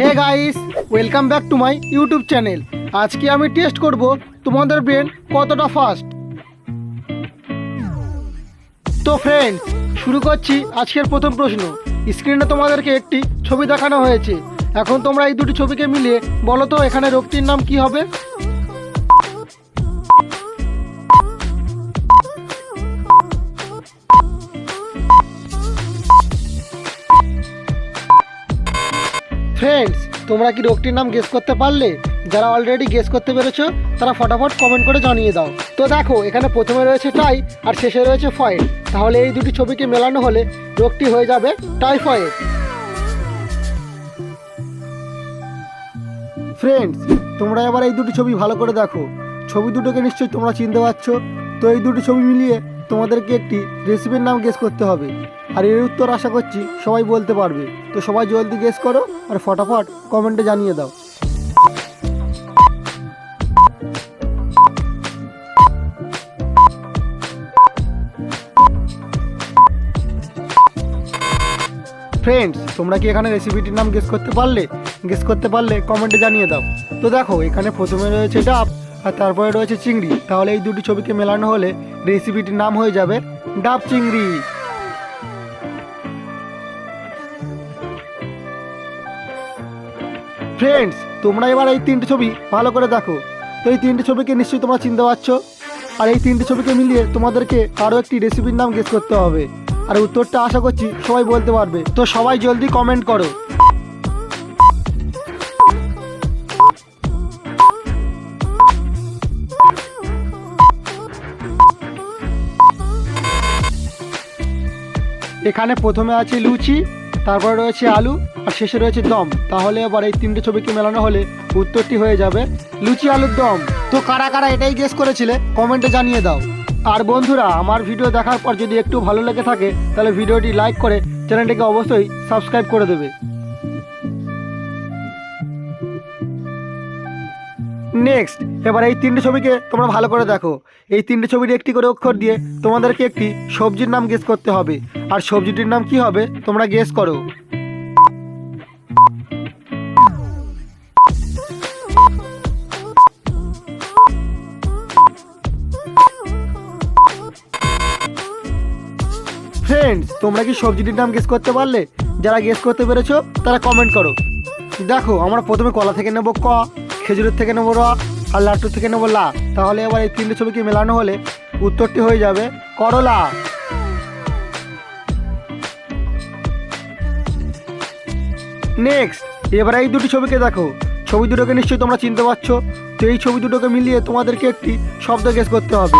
Hey guys welcome back to my YouTube channel আজকে আমি test করব তোমাদের ব্রেন কতটা ফাস্ট তো ফ্রেন্ডস শুরু করছি আজকের প্রথম প্রশ্ন। স্ক্রিনে তোমাদেরকে একটি ছবি দেখানো হয়েছে। এখন তোমরা এই দুটি ছবিকে মিলিয়ে বলো তো, এখানে রোগটির নাম কি হবে? তোমরা কি রোগটির নাম গেস করতে পারলে? যারা অলরেডি গেস করতে পেরেছ, তারা ফটাফট কমেন্ট করে জানিয়ে দাও। তো দেখো, এখানে প্রথমে রয়েছে টাই আর শেষে রয়েছে ফয়েড তাহলে এই দুটি ছবিকে মেলানো হলে রোগটি হয়ে যাবে টাইফয়েড ফ্রেন্ডস তোমরা এবার এই দুটি ছবি ভালো করে দেখো। ছবি দুটোকে নিশ্চয়ই তোমরা চিনতে পারছ। তো এই দুটি ছবি মিলিয়ে তোমাদেরকে একটি রেসিপির নাম গেস করতে হবে। আর এর উত্তর আশা করছি সবাই বলতে পারবে। তো সবাই জলদি গেস করো আর ফটাফট কমেন্টে জানিয়ে দাও। ফ্রেন্ডস তোমরা কি এখানে রেসিপিটির নাম গেস করতে পারলে? গেস করতে পারলে কমেন্টে জানিয়ে দাও। তো দেখো, এখানে প্রথমে রয়েছে ডাব আর তারপরে রয়েছে চিংড়ি। তাহলে এই দুটি ছবিকে মেলানো হলে রেসিপিটির নাম হয়ে যাবে ডাব চিংড়ি। ফ্রেন্ডস তোমরা এবার এই তিনটে ছবি ভালো করে দেখো। তো এই তিনটি ছবিকে নিশ্চয়ই তোমরা চিনতে পারছ। আর এই তিনটে ছবিকে মিলিয়ে তোমাদেরকে আরও একটি রেসিপির নাম গেস করতে হবে। আর উত্তরটা আশা করছি সবাই বলতে পারবে। তো সবাই জলদি কমেন্ট করো। এখানে প্রথমে আছে লুচি। তারপরে রয়েছে আলু, আর শেষে রয়েছে দম। তাহলে এবার এই তিনটে ছবিকে মেলানো হলে উত্তরটি হয়ে যাবে লুচি আলুর দম। তো কারা কারা এটাই গেস করেছিলে কমেন্টে জানিয়ে দাও। আর বন্ধুরা, আমার ভিডিও দেখার পর যদি একটু ভালো লেগে থাকে, তাহলে ভিডিওটি লাইক করে চ্যানেলটিকে অবশ্যই সাবস্ক্রাইব করে দেবে। নেক্সট এবার এই তিনটে ছবিকে তোমরা ভালো করে দেখো। এই তিনটে ছবির একটি করে অক্ষর দিয়ে তোমাদেরকে একটি সবজির নাম গেস করতে হবে। আর সবজিটির নাম কি হবে, তোমরা গেস করো। ফ্রেন্ডস তোমরা কি সবজিটির নাম গেস করতে পারলে? যারা গেস করতে পেরেছ, তারা কমেন্ট করো। দেখো, আমরা প্রথমে কলা থেকে নেব ক। খেজুরের থেকে নেব র আর লাট্টুর থেকে নেব লা তাহলে এবার এই তিনটে ছবিকে মেলানো হলে উত্তরটি হয়ে যাবে করলা। নেক্সট এবার এই দুটি ছবিকে দেখো। ছবি দুটোকে নিশ্চয়ই তোমরা চিনতে পারছ। তো এই ছবি দুটোকে মিলিয়ে তোমাদেরকে একটি শব্দ গেস করতে হবে।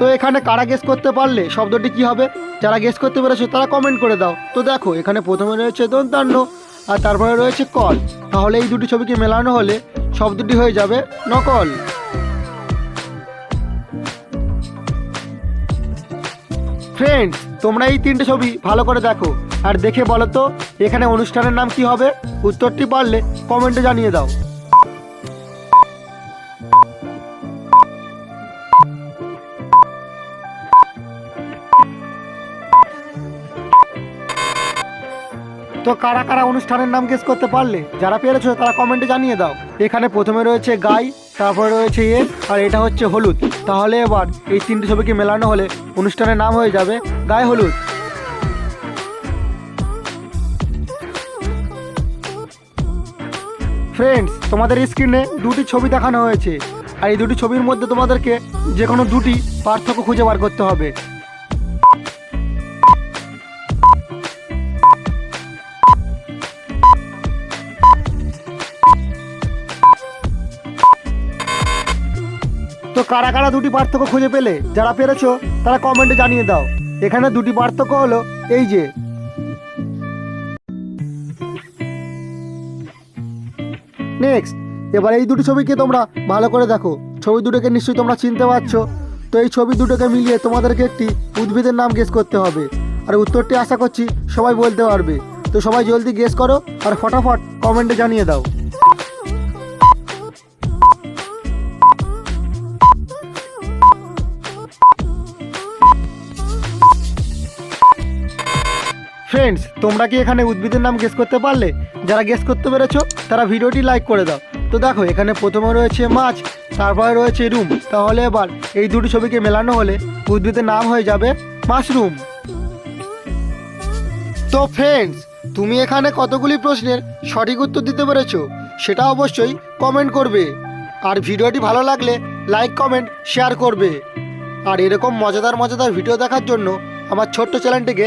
তো এখানে কারা গেস করতে পারলে? শব্দটি কি হবে? যারা গেস করতে পেরেছ তারা কমেন্ট করে দাও। তো দেখো, এখানে প্রথমে রয়েছে দন্তান্ন আর তারপরে রয়েছে কল। তাহলে এই দুটি ছবিকে মেলানো হলে শব্দটি হয়ে যাবে নকল। ফ্রেন্ডস তোমরা এই তিনটে ছবি ভালো করে দেখো। আর দেখে বলো তো, এখানে অনুষ্ঠানের নাম কি হবে? উত্তরটি পারলে কমেন্টে জানিয়ে দাও। তো কারা কারা অনুষ্ঠানের নাম গেস করতে পারলে? যারা পেরেছ তারা কমেন্টে জানিয়ে দাও। এখানে প্রথমে রয়েছে গাই, তারপরে রয়েছে এ, আর এটা হচ্ছে হলুদ। তাহলে এবার এই তিনটে ছবিকে মেলানো হলে অনুষ্ঠানের নাম হয়ে যাবে গায়ে হলুদ। ফ্রেন্ডস তোমাদের স্ক্রিনে দুটি ছবি দেখানো হয়েছে। আর এই দুটি ছবির মধ্যে তোমাদেরকে যে কোনো দুটি পার্থক্য খুঁজে বার করতে হবে। তো কারা কারা দুটি পার্থক্য খুঁজে পেলে? যারা পেরেছ, তারা কমেন্টে জানিয়ে দাও। এখানে দুটি পার্থক্য হলো এই যে। নেক্সট এবার এই দুটি ছবিকে তোমরা ভালো করে দেখো। ছবি দুটোকে নিশ্চয়ই তোমরা চিনতে পারছ। তো এই ছবি দুটোকে মিলিয়ে তোমাদেরকে একটি উদ্ভিদের নাম গেস করতে হবে। আর উত্তরটি আশা করছি সবাই বলতে পারবে। তো সবাই জলদি গেস করো আর ফটাফট কমেন্টে জানিয়ে দাও। ফ্রেন্ডস তোমরা কি এখানে উদ্ভিদের নাম গেস করতে পারলে? যারা গেস করতে পেরেছ, তারা ভিডিওটি লাইক করে দাও। তো দেখো, এখানে প্রথমে রয়েছে মাছ, তারপরে রয়েছে রুম। তাহলে এবার এই দুটি ছবিকে মেলানো হলে উদ্ভিদের নাম হয়ে যাবে মাশরুম। তো ফ্রেন্ডস তুমি এখানে কতগুলি প্রশ্নের সঠিক উত্তর দিতে পেরেছ, সেটা অবশ্যই কমেন্ট করবে। আর ভিডিওটি ভালো লাগলে লাইক কমেন্ট শেয়ার করবে। আর এরকম মজাদার মজাদার ভিডিও দেখার জন্য আমার ছোট্ট চ্যানেলটিকে